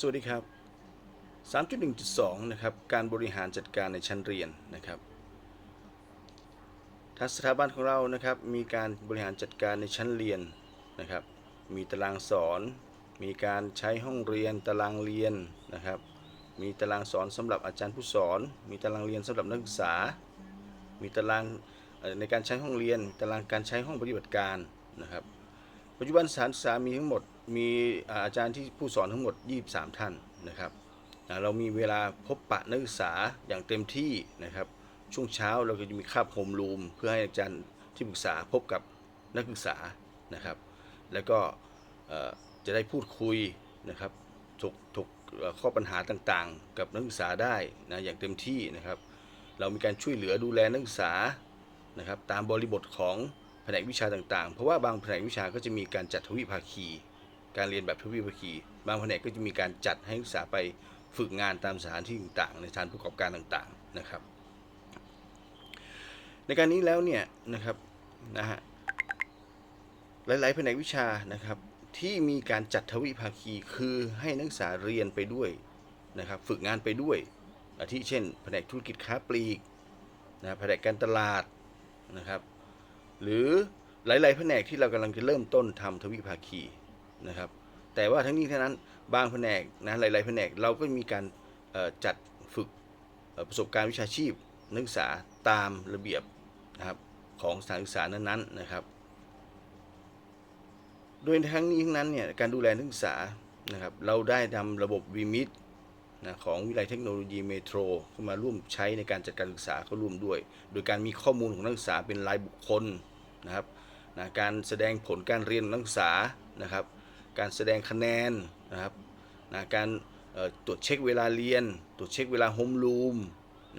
สวัสดีครับ 3.1.2 นะครับ การบริหารจัดการในชั้นเรียนนะครับทางสถาบันของเรานะครับ มีการบริหารจัดการในชั้นเรียนนะครับ มีตารางสอน มีการใช้ห้องเรียน ตารางเรียนนะครับ มีตารางสอนสำหรับอาจารย์ผู้สอน มีตารางเรียนสำหรับนักศึกษา มีตารางในการใช้ห้องเรียน ตารางการใช้ห้องปฏิบัติการนะครับ ปัจจุบันสถานศึกษามีทั้งหมด มีอาจารย์ที่ผู้สอนทั้งหมด 23 ท่านนะครับเรามีเวลาพบปะนักศึกษาอย่างเต็มที่นะครับ ช่วงเช้าเราก็จะมีคาบโฮมรูมเพื่อให้อาจารย์ที่ปรึกษาพบกับนักศึกษานะครับ แล้วก็จะได้พูดคุยนะครับถกถกข้อปัญหาต่างๆ กับนักศึกษาได้นะอย่างเต็มที่นะครับ เรามีการช่วยเหลือดูแลนักศึกษานะครับ ตามบริบทของแผนกวิชาต่างๆ เพราะว่าบางแผนกวิชาก็จะมีการจัดทวิภาคี การเรียนแบบทวิภาคี บางแผนกก็จะมีการจัดให้นักศึกษาไปฝึกงานตามสถานที่ต่างๆ ในสถานประกอบการต่างๆนะครับ ในการนี้แล้วเนี่ยนะครับนะฮะหลายๆแผนกวิชานะครับที่มีการจัดทวิภาคีคือให้นักศึกษาเรียนไปด้วยนะครับฝึกงานไปด้วยอาทิเช่น แผนกธุรกิจค้าปลีกนะแผนกการตลาดนะครับ หรือหลาย ๆ แผนกที่เรากำลังจะเริ่มต้นทำทวิภาคี นะครับ แต่ว่าทั้งนี้ทั้งนั้นบางแผนกนะหลายๆแผนกเราก็มีการจัดฝึกประสบการณ์วิชาชีพนักศึกษาตามระเบียบนะครับของสถานศึกษานั้นๆนะครับ โดยทั้งนี้ทั้งนั้นเนี่ยการดูแลนักศึกษานะครับเราได้นำระบบวีมิดนะของวิทยาลัยเทคโนโลยีเมโทรเข้ามาร่วมใช้ในการจัดการศึกษาเข้าร่วมด้วย โดยการมีข้อมูลของนักศึกษาเป็นรายบุคคลนะครับนะการแสดงผลการเรียนนักศึกษานะครับ การแสดงคะแนนนะครับนะการตรวจเช็คเวลาเรียน ตรวจเช็คเวลาโฮมรูม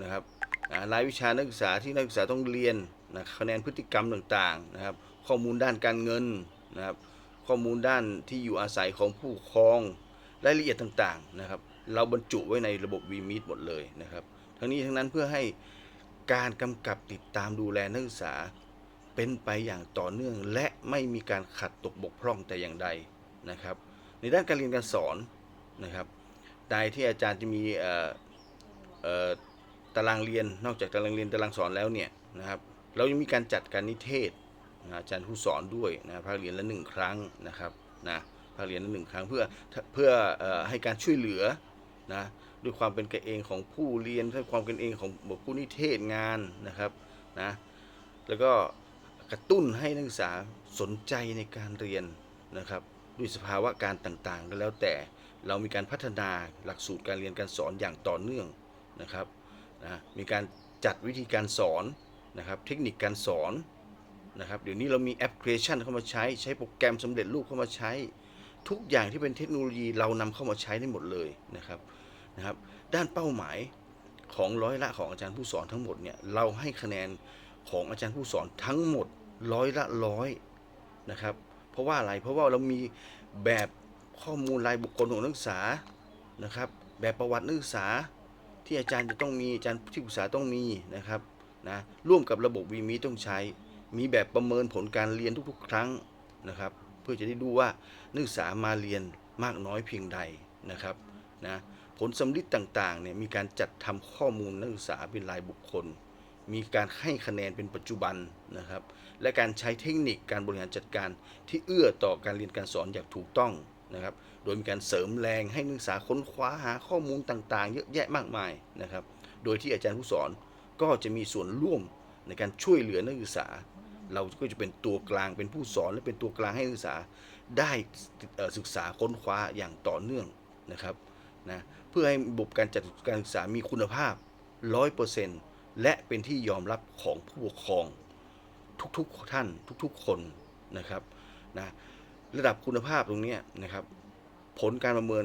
นะครับนะรายวิชานักศึกษาที่นักศึกษาต้องเรียนนะคะแนนพฤติกรรมต่างๆนะครับ ข้อมูลด้านการเงินนะครับข้อมูลด้านที่อยู่อาศัยของผู้ปกครองรายละเอียดต่างๆนะครับ เราบรรจุไว้ในระบบ v m e e t หมดเลยนะครับ ทั้งนี้ทั้งนั้นเพื่อให้การกำกับติดตามดูแลนักศึกษาเป็นไปอย่างต่อเนื่องและไม่มีการขัดตกบกพร่องแต่อย่างใด นะครับ ในด้านการเรียนการสอนนะครับในที่อาจารย์จะมีตารางเรียนนอกจากตารางเรียนตารางสอนแล้วเนี่ยนะครับ เรายังมีการจัดการนิเทศนะอาจารย์ผู้สอนด้วยนะภาคเรียนละหนึ่งครั้งนะครับนะภาคเรียนละหนึ่งครั้งเพื่อเพื่อออให้การช่วยเหลือนะด้วยความเป็นกันเองของผู้เรียนด้วยความเป็นเองของผู้นิเทศงานนะครับนะแล้วก็กระตุ้นให้นักศึกษาสนใจในการเรียนนะครับ ด้วยสภาวะการต่างๆก็แล้วแต่เรามีการพัฒนาหลักสูตรการเรียนการสอนอย่างต่อเนื่องนะครับนะมีการจัดวิธีการสอนนะครับ เทคนิคการสอนนะครับเดี๋ยวนี้เรามีแอปพลิเคชันเข้ามาใช้ ใช้โปรแกรมสำเร็จรูปเข้ามาใช้ ทุกอย่างที่เป็นเทคโนโลยีเรานำเข้ามาใช้ได้หมดเลยนะครับนะครับด้านเป้าหมายของร้อยละของอาจารย์ผู้สอนทั้งหมดเนี่ยเราให้คะแนนของอาจารย์ผู้สอนทั้งหมดร้อยละร้อยนะครับ เพราะว่าอะไร เพราะว่าเรามีแบบข้อมูลรายบุคคลของนักศึกษานะครับ แบบประวัตินักศึกษาที่อาจารย์จะต้องมีอาจารย์ที่ปรึกษาต้องมีนะครับนะร่วมกับระบบวีมีต้องใช้ มีแบบประเมินผลการเรียนทุกๆ ครั้งนะครับ เพื่อจะได้ดูว่านักศึกษามาเรียนมากน้อยเพียงใดนะครับนะผลสำลิดต่างๆเนี่ยมีการจัดทำข้อมูลนักศึกษาเป็นรายบุคคล มีการให้คะแนนเป็นปัจจุบันนะครับ และการใช้เทคนิคการบริหารจัดการที่เอื้อต่อการเรียนการสอนอย่างถูกต้องนะครับ โดยมีการเสริมแรงให้นักศึกษาค้นคว้าหาข้อมูลต่างๆ เยอะแยะมากมายนะครับ โดยที่อาจารย์ผู้สอนก็จะมีส่วนร่วมในการช่วยเหลือนักศึกษา เราก็จะเป็นตัวกลางเป็นผู้สอนและเป็นตัวกลางให้นักศึกษาได้ศึกษาค้นคว้าอย่างต่อเนื่องนะครับนะเพื่อให้ระบบการจัดการศึกษามีคุณภาพ 100% และเป็นที่ยอมรับของผู้ปกครองทุกๆท่านทุกๆคนนะครับนะระดับคุณภาพตรงนี้นะครับ ผลการประเมิน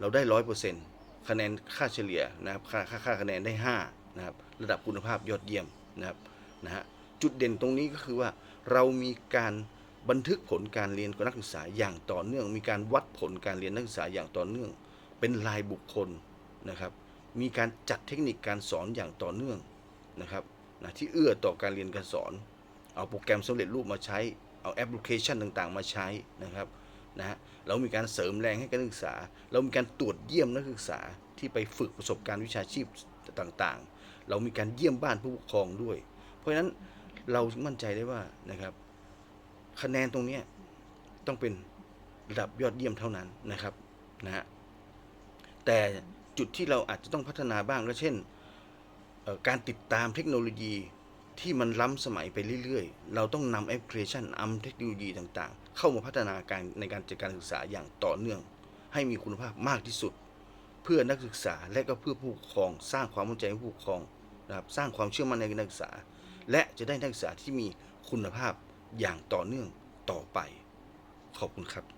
เราได้ร้อยเปอร์เซ็นต์คะแนนค่าเฉลี่ยนะครับค่าค่าค่าคะแนนได้ห้านะครับระดับคุณภาพยอดเยี่ยมนะครับนะฮะจุดเด่นตรงนี้ก็คือว่าเรามีการบันทึกผลการเรียนของนักศึกษาอย่างต่อเนื่อง มีการวัดผลการเรียนนักศึกษาอย่างต่อเนื่อง เป็นรายบุคคลนะครับ มีการจัดเทคนิคการสอนอย่างต่อเนื่อง นะครับนะที่เอื้อต่อการเรียนการสอน เอาโปรแกรมสำเร็จรูปมาใช้ เอาแอปพลิเคชันต่างๆ มาใช้นะครับนะเรามีการเสริมแรงให้การศึกษา เรามีการตรวจเยี่ยมนักศึกษาที่ไปฝึกประสบการณ์วิชาชีพต่างๆ เรามีการเยี่ยมบ้านผู้ปกครองด้วย เพราะฉะนั้นเรามั่นใจได้ว่านะครับ คะแนนตรงนี้ต้องเป็นระดับยอดเยี่ยมเท่านั้นนะครับนะฮะแต่จุดที่เราอาจจะต้องพัฒนาบ้างก็เช่น การติดตามเทคโนโลยีที่มันล้ำสมัยไปเรื่อยๆ เราต้องนำแอปพลิเคชันนำเทคโนโลยีต่างๆ เข้ามาพัฒนาการในการจัดการศึกษาอย่างต่อเนื่อง ให้มีคุณภาพมากที่สุด เพื่อนักศึกษาและก็เพื่อผู้ปกครอง สร้างความมั่นใจให้ผู้ปกครองนะครับสร้างความเชื่อมั่นในนักศึกษา และจะได้นักศึกษาที่มีคุณภาพอย่างต่อเนื่องต่อไป ขอบคุณครับ